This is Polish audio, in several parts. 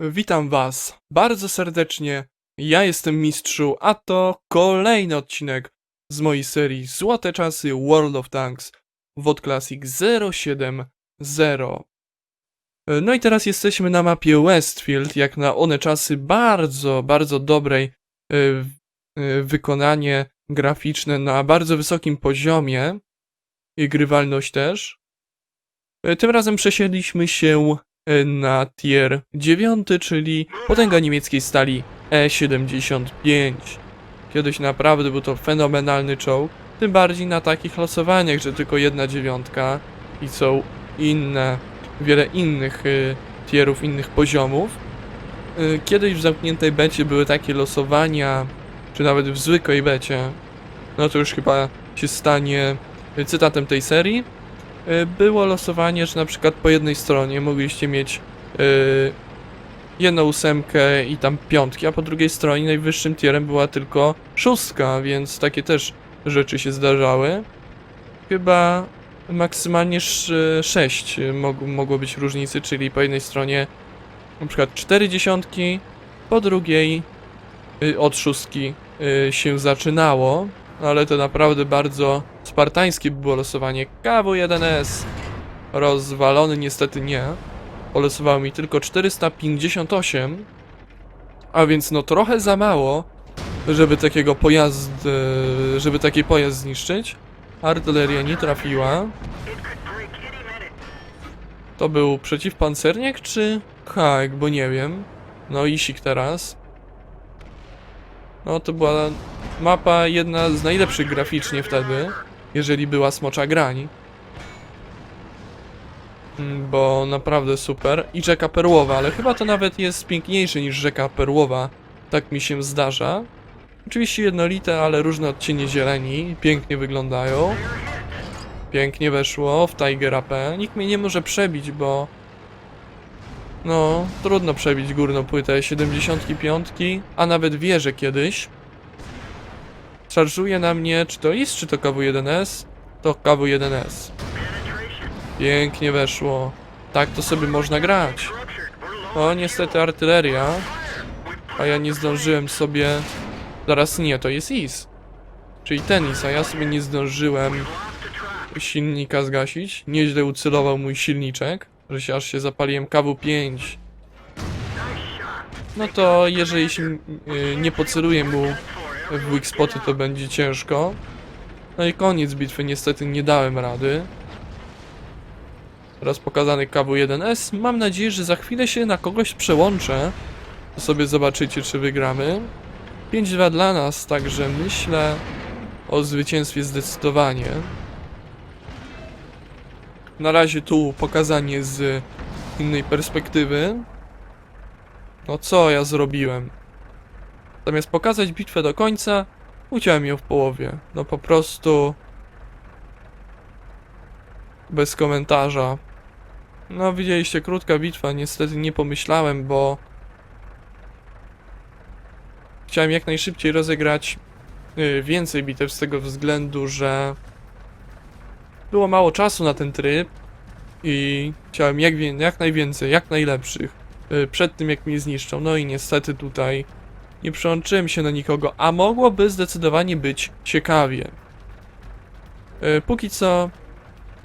Witam Was bardzo serdecznie. Ja jestem Mistrzu, a to kolejny odcinek z mojej serii Złote Czasy World of Tanks WOD Classic 070. No i teraz jesteśmy na mapie Westfield, jak na one czasy bardzo, bardzo dobrej w- y, wykonanie graficzne na bardzo wysokim poziomie i grywalność też. Y, Tym razem przesiedliśmy się na tier 9, czyli potęga niemieckiej stali E75. Kiedyś naprawdę był to fenomenalny czołg, tym bardziej na takich losowaniach, że tylko jedna dziewiątka i są inne, wiele innych y, tierów, innych poziomów. Y, Kiedyś w zamkniętej becie były takie losowania, czy nawet w zwykłej becie, no to już chyba się stanie cytatem tej serii, było losowanie, że na przykład po jednej stronie mogliście mieć y, jedną ósemkę i tam piątki, a po drugiej stronie najwyższym tierem była tylko szóstka, więc takie też rzeczy się zdarzały. Chyba maksymalnie sz- sześć mog- mogło być różnicy, czyli po jednej stronie na przykład cztery dziesiątki, po drugiej y, od szóstki y, się zaczynało, ale to naprawdę bardzo spartańskie było losowanie. KW1S rozwalony niestety nie. Polosowało mi tylko 458, a więc no trochę za mało, żeby takiego pojazd, e, żeby taki pojazd zniszczyć. Artyleria nie trafiła. To był przeciwpancerniak czy hak, bo nie wiem. No isik teraz. No to była mapa jedna z najlepszych graficznie wtedy, jeżeli była smocza grań. Mm, Bo naprawdę super. I rzeka perłowa, ale chyba to nawet jest piękniejsze niż rzeka perłowa. Tak mi się zdarza. Oczywiście jednolite, ale różne odcienie zieleni. Pięknie wyglądają. Pięknie weszło w Tiger AP. Nikt mnie nie może przebić, bo... No, trudno przebić górną płytę 75, a nawet wieżę kiedyś. Szarżuje na mnie, czy to jest, czy to KW1S? To KW1S. Pięknie weszło. Tak to sobie można grać. O, niestety artyleria. A ja nie zdążyłem sobie... Zaraz nie, to jest IS. Czyli tenis, a ja sobie nie zdążyłem silnika zgasić. Nieźle ucelował mój silniczek, że się aż się zapaliłem KW5. No to jeżeli się y, nie poceluję mu w weak spoty, to będzie ciężko. No i koniec bitwy, niestety nie dałem rady. Teraz pokazany KW1S. Mam nadzieję, że za chwilę się na kogoś przełączę. To sobie zobaczycie, czy wygramy. 5-2 dla nas, także myślę o zwycięstwie zdecydowanie. Na razie tu pokazanie z innej perspektywy. No co ja zrobiłem? Zamiast pokazać bitwę do końca, uciąłem ją w połowie. No po prostu... Bez komentarza. No widzieliście, krótka bitwa, niestety nie pomyślałem, bo... Chciałem jak najszybciej rozegrać y, więcej bitew z tego względu, że... Było mało czasu na ten tryb i chciałem jak, jak najwięcej, jak najlepszych y, przed tym jak mnie zniszczą. No i niestety tutaj nie przełączyłem się na nikogo, a mogłoby zdecydowanie być ciekawie. Y, Póki co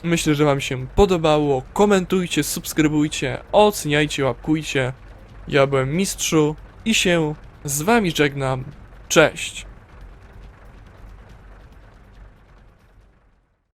Myślę, że Wam się podobało. Komentujcie, subskrybujcie, oceniajcie, łapkujcie. Ja byłem Mistrzu i się z Wami żegnam. Cześć!